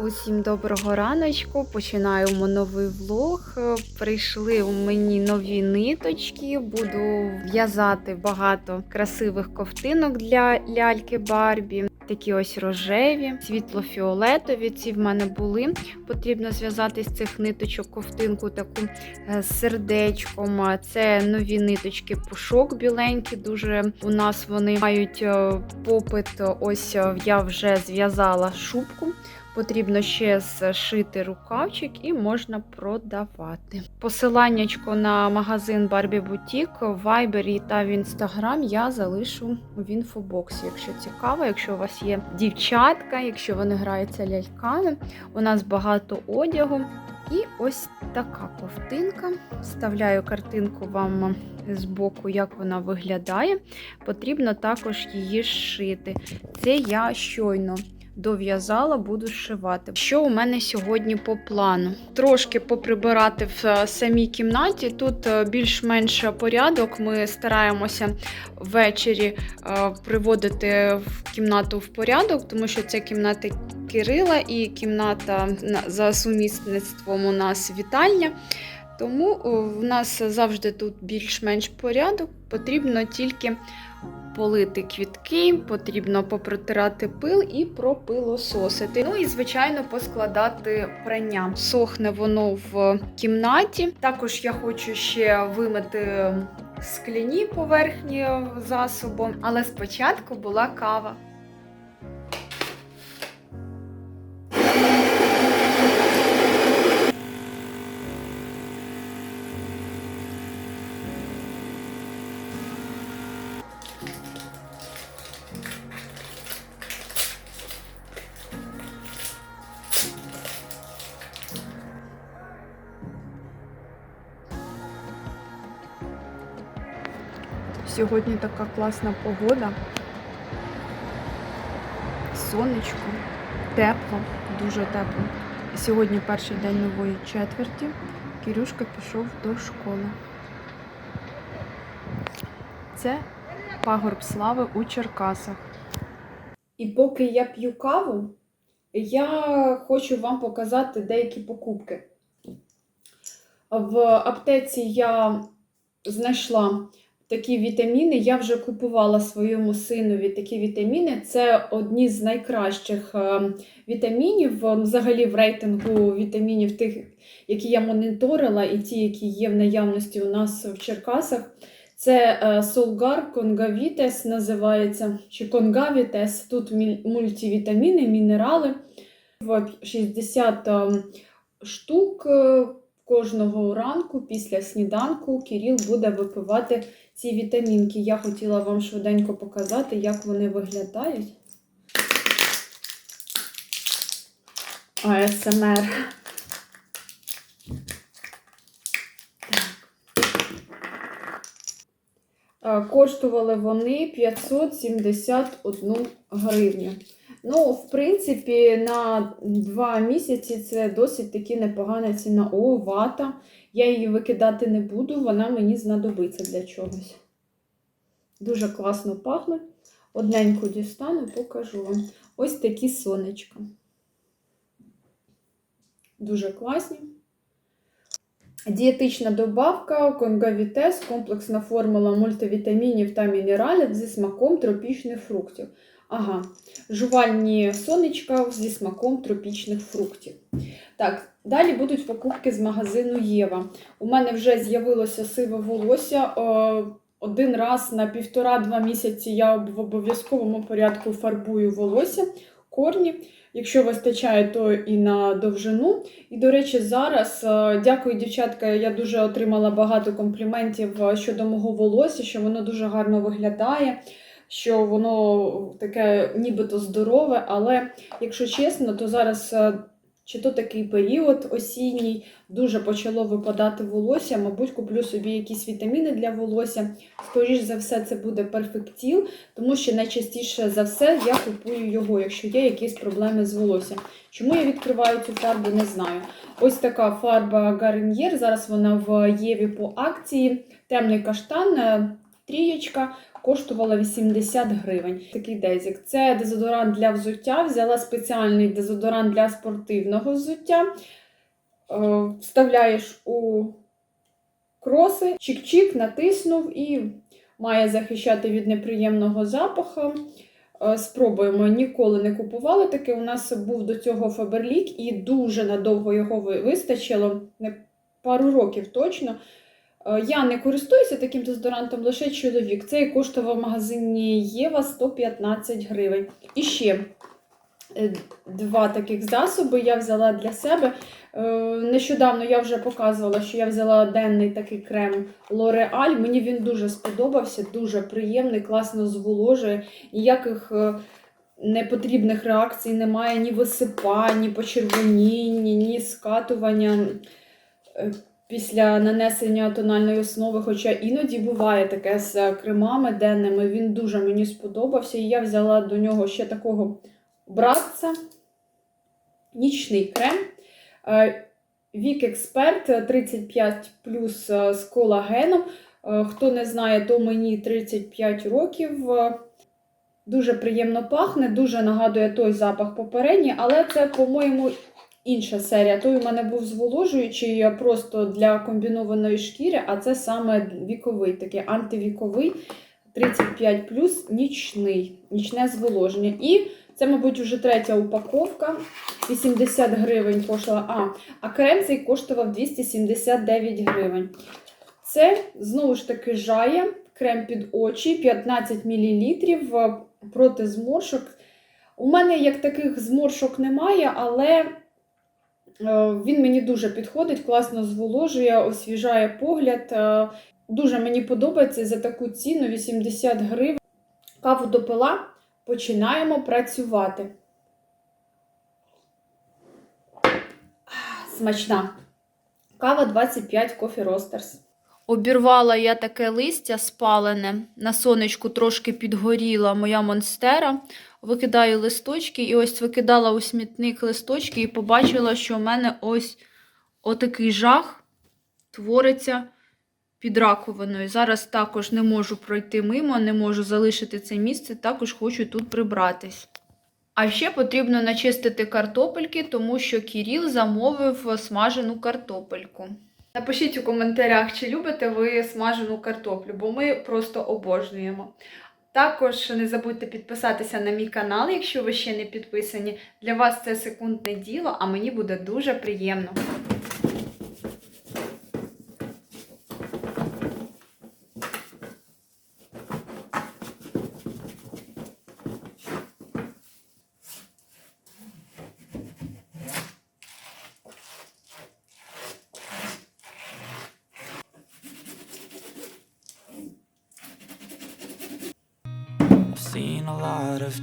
Усім доброго раночку. Починаємо новий влог. Прийшли у мені нові ниточки. Буду в'язати багато красивих ковтинок для ляльки Барбі. Такі ось рожеві, світло-фіолетові. Ці в мене були. Потрібно зв'язати з цих ниточок ковтинку таку е, з сердечком. Це нові ниточки пушок біленькі. Дуже у нас вони мають е, попит. Ось е, я вже зв'язала шубку. Потрібно ще зшити рукавчик і можна продавати. Посиланнячко на магазин Barbie Boutique в Viber та в Instagram я залишу в інфобоксі. Якщо цікаво, якщо у вас є дівчатка, якщо вони граються ляльками, у нас багато одягу. І ось така ковтинка. Вставляю картинку вам з боку, як вона виглядає. Потрібно також її зшити. Це я щойно дов'язала, буду зшивати. Що у мене сьогодні по плану? Трошки поприбирати в е, самій кімнаті. Тут е, більш-менш порядок. Ми стараємося ввечері е, приводити в кімнату в порядок, тому що це кімната Кирила і кімната за сумісництвом у нас вітальня. Тому в нас завжди тут більш-менш порядок. Потрібно тільки полити квітки, потрібно попротирати пил і пропилососити. Ну і, звичайно, поскладати прання. Сохне воно в кімнаті. Також я хочу ще вимити скляні поверхні засобом, але спочатку була кава. Сьогодні така класна погода. Сонечко, тепло, дуже тепло. Сьогодні перший день нової четверті. Кирюшка пішов до школи. Це пагорб слави у Черкасах. І поки я п'ю каву, я хочу вам показати деякі покупки. В аптеці я знайшла такі вітаміни. Я вже купувала своєму синові такі вітаміни. Це одні з найкращих е, вітамінів е, взагалі в рейтингу вітамінів, тих, які я моніторила, і ті, які є в наявності у нас в Черкасах. Це е, Солгар Конгавітес називається, чи Конгавітес. Тут мультивітаміни, мінерали. В 60 е, штук е, кожного ранку після сніданку Кіріл буде випивати ці вітамінки. Я хотіла вам швиденько показати, як вони виглядають. АСМР. Так. Коштували вони 571 гривню. Ну, в принципі, на 2 місяці це досить таки непогана ціна. О, вата. Я її викидати не буду, вона мені знадобиться для чогось. Дуже класно пахне. Одненьку дістану, покажу вам. Ось такі сонечка. Дуже класні. Дієтична добавка Конгавітес, комплексна формула мультивітамінів та мінералів зі смаком тропічних фруктів. Ага, жувальні сонечка зі смаком тропічних фруктів. Так, далі будуть покупки з магазину Єва. У мене вже з'явилося сиве волосся. Е, Один раз на півтора-два місяці я в обов'язковому порядку фарбую волосся, корні. Якщо вистачає, то і на довжину. І, до речі, зараз е, дякую, дівчатка. Я дуже отримала багато компліментів е, щодо мого волосся, що воно дуже гарно виглядає, що воно таке нібито здорове. Але, якщо чесно, то зараз. Чи то такий період осінній, дуже почало випадати волосся. Мабуть, куплю собі якісь вітаміни для волосся. Скоріш за все, це буде перфектіл, тому що найчастіше за все я купую його, якщо є якісь проблеми з волоссям. Чому я відкриваю цю фарбу, не знаю. Ось така фарба Garnier, зараз вона в Єві по акції. Темний каштан, е, трієчка, коштувала 80 гривень. Такий дезік. Це дезодорант для взуття. Взяла спеціальний дезодорант для спортивного взуття. Е, Вставляєш у кроси, чик-чик, натиснув і має захищати від неприємного запаху. Е, Спробуємо, ніколи не купували таке. У нас був до цього Фаберлік і дуже надовго його вистачило, не пару років точно. Е, Я не користуюся таким дезодорантом, лише чоловік. Цей коштував в магазині Єва 115 гривень. І ще е, два таких засоби я взяла для себе. Е, Нещодавно я вже показувала, що я взяла денний такий крем L'Oreal. Мені він дуже сподобався, дуже приємний, класно зволожує. Ніяких непотрібних реакцій немає, ні висипань, ні почервоніння, ні скатування після нанесення тональної основи. Хоча іноді буває таке з кремами денними. Він дуже мені сподобався. І я взяла до нього ще такого братця. Нічний крем. Е, Вік Експерт 35 плюс е, з колагеном. Е, Хто не знає, то мені 35 років. Дуже приємно пахне, дуже нагадує той запах попередній, але це, по-моєму, інша серія. Той у мене був зволожуючий е, просто для комбінованої шкіри, а це саме віковий, такий антивіковий 35 плюс нічний, нічне зволоження. І це, мабуть, вже третя упаковка. 80 гривень коштувала. А, а крем цей коштував 279 гривень. Це знову ж таки жая, крем під очі, 15 мл проти зморшок. У мене як таких зморшок немає, але е, він мені дуже підходить, класно зволожує, освіжає погляд. Е, Дуже мені подобається за таку ціну 80 гривень. Каву допила, починаємо працювати. Смачна. Кава 25 Coffee Roasters. Обірвала я таке листя спалене, на сонечку трошки підгоріла моя монстера. Викидаю листочки, і ось викидала у смітник листочки і побачила, що в мене ось отакий жах твориться під раковиною. Зараз також не можу пройти мимо, не можу залишити це місце, також хочу тут прибратись. А ще потрібно начистити картопельки, тому що Кіріл замовив смажену картопельку. Напишіть у коментарях, чи любите ви смажену картоплю, бо ми просто обожнюємо. Також не забудьте підписатися на мій канал, якщо ви ще не підписані. Для вас це секундне діло, а мені буде дуже приємно.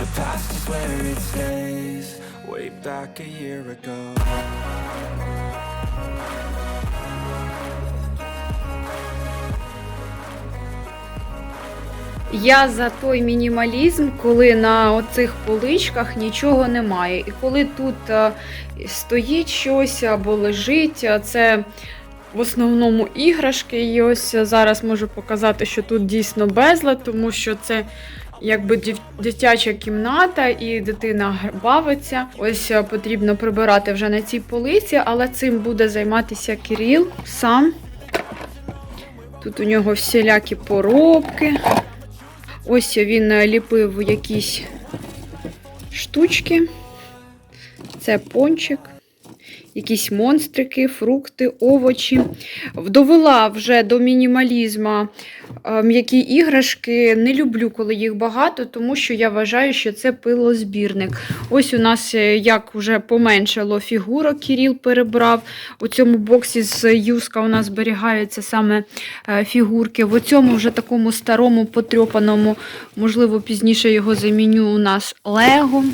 The past is where it stays, way back a year ago. Я за той мінімалізм, коли на оцих поличках нічого немає. І коли тут е, стоїть щось або лежить, це в основному іграшки. І ось зараз можу показати, що тут дійсно безлад, тому що це якби дитяча кімната і дитина бавиться. Ось е, потрібно прибирати вже на цій полиці, але цим буде займатися Кирил сам. Тут у нього всілякі поробки. Ось він е, ліпив якісь штучки. Це пончик, якісь монстрики, фрукти, овочі. Довела вже до мінімалізму е, м'які іграшки. Не люблю, коли їх багато, тому що я вважаю, що це пилозбірник. Ось у нас е, як вже поменшало фігурок, Кіріл перебрав. У цьому боксі з юска у нас зберігаються саме е, фігурки. В цьому вже такому старому, потрьопаному, можливо, пізніше його заміню у нас Лего.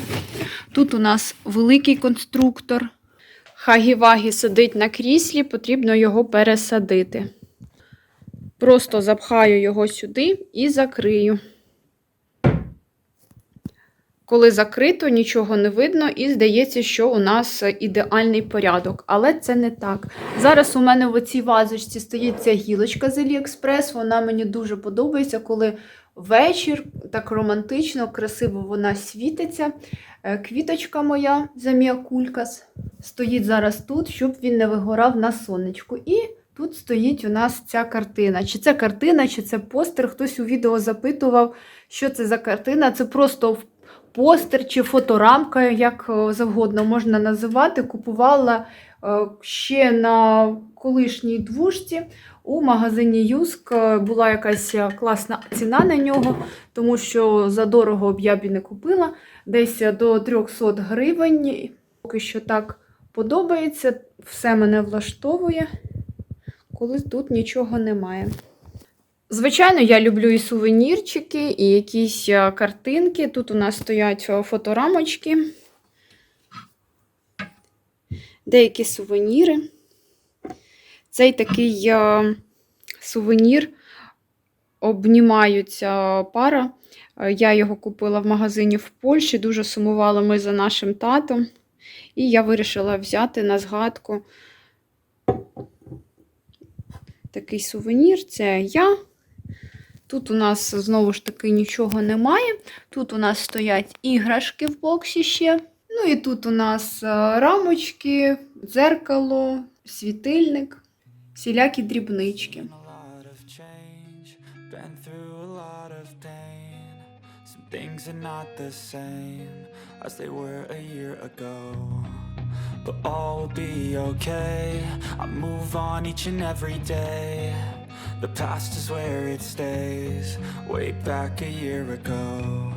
Тут у нас великий конструктор. Хагі-вагі сидить на кріслі, потрібно його пересадити. Просто запхаю його сюди і закрию. Коли закрито, нічого не видно, і здається, що у нас ідеальний порядок. Але це не так. Зараз у мене в цій вазочці стоїть ця гілочка з Aliexpress. Вона мені дуже подобається, коли вечір так романтично, красиво вона світиться. Е, Квіточка моя заміакулькас стоїть зараз тут, щоб він не вигорав на сонечку. І тут стоїть у нас ця картина. Чи це картина, чи це постер. Хтось у відео запитував, що це за картина. Це просто постер чи фоторамка, як е, завгодно можна називати. Купувала ще на колишній двушці. У магазині Юск е, була якась класна ціна на нього, тому що за дорого б я б і не купила. Десь до 300 гривень. Поки що так подобається, все мене влаштовує, коли тут нічого немає. Звичайно, я люблю і сувенірчики, і якісь е, картинки. Тут у нас стоять е, фоторамочки, деякі сувеніри. Цей такий е, сувенір обнімаються пара. Е, Я його купила в магазині в Польщі, дуже сумували ми за нашим татом. І я вирішила взяти на згадку такий сувенір це я. Тут у нас знову ж таки нічого немає. Тут у нас стоять іграшки в боксі ще. Ну і тут у нас е, рамочки, дзеркало, світильник, всілякі дрібнички. Things are not the same as they were a year ago. But all will be okay. I move on each and every day. The past is where it stays, way back a year ago.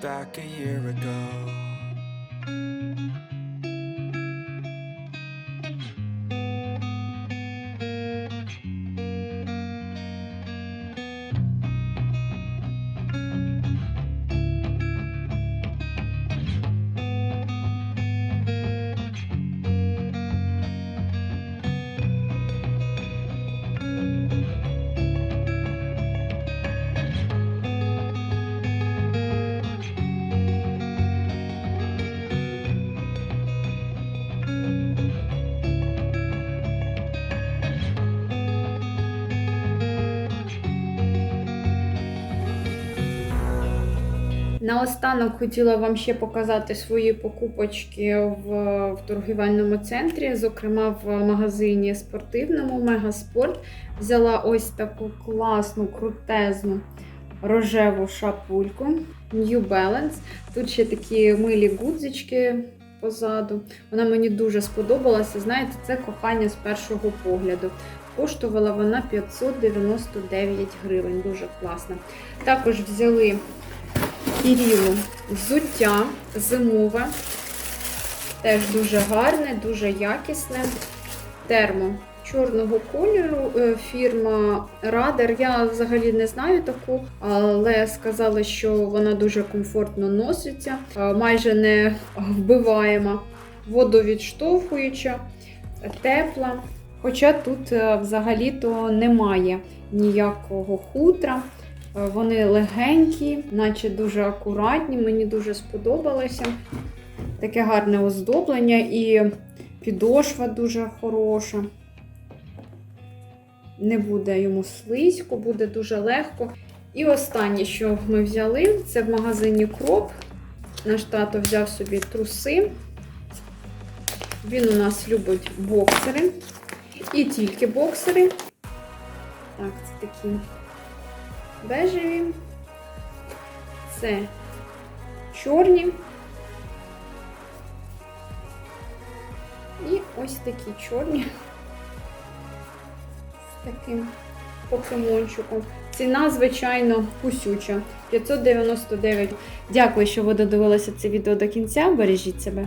back a year ago. Наостанок хотіла вам ще показати свої покупочки в, в торгівельному центрі, зокрема в магазині спортивному Мегаспорт. Взяла ось таку класну, крутезну рожеву шапульку New Balance. Тут ще такі милі гудзички позаду. Вона мені дуже сподобалася. Знаєте, це кохання з першого погляду. Коштувала вона 599 гривень. Дуже класна. Також взяли Кірілу взуття зимове. Теж дуже гарне, дуже якісне. Термо чорного кольору. е, Фірма Радер. Я взагалі не знаю таку, але сказали, що вона дуже комфортно носиться, е, майже не вбиваєма, водовідштовхуюча, тепла. Хоча тут е, взагалі-то немає ніякого хутра. Е, Вони легенькі, наче дуже акуратні, мені дуже сподобалося. Таке гарне оздоблення і підошва дуже хороша. Не буде йому слизько, буде дуже легко. І останнє, що ми взяли, це в магазині Кроп. Наш тато взяв собі труси. Він у нас любить боксери. І тільки боксери. Так, це такі бежеві. Це чорні. І ось такі чорні. З таким покемончиком. Ціна, звичайно, кусюча. 599. Дякую, що ви додивилися це відео до кінця. Бережіть себе.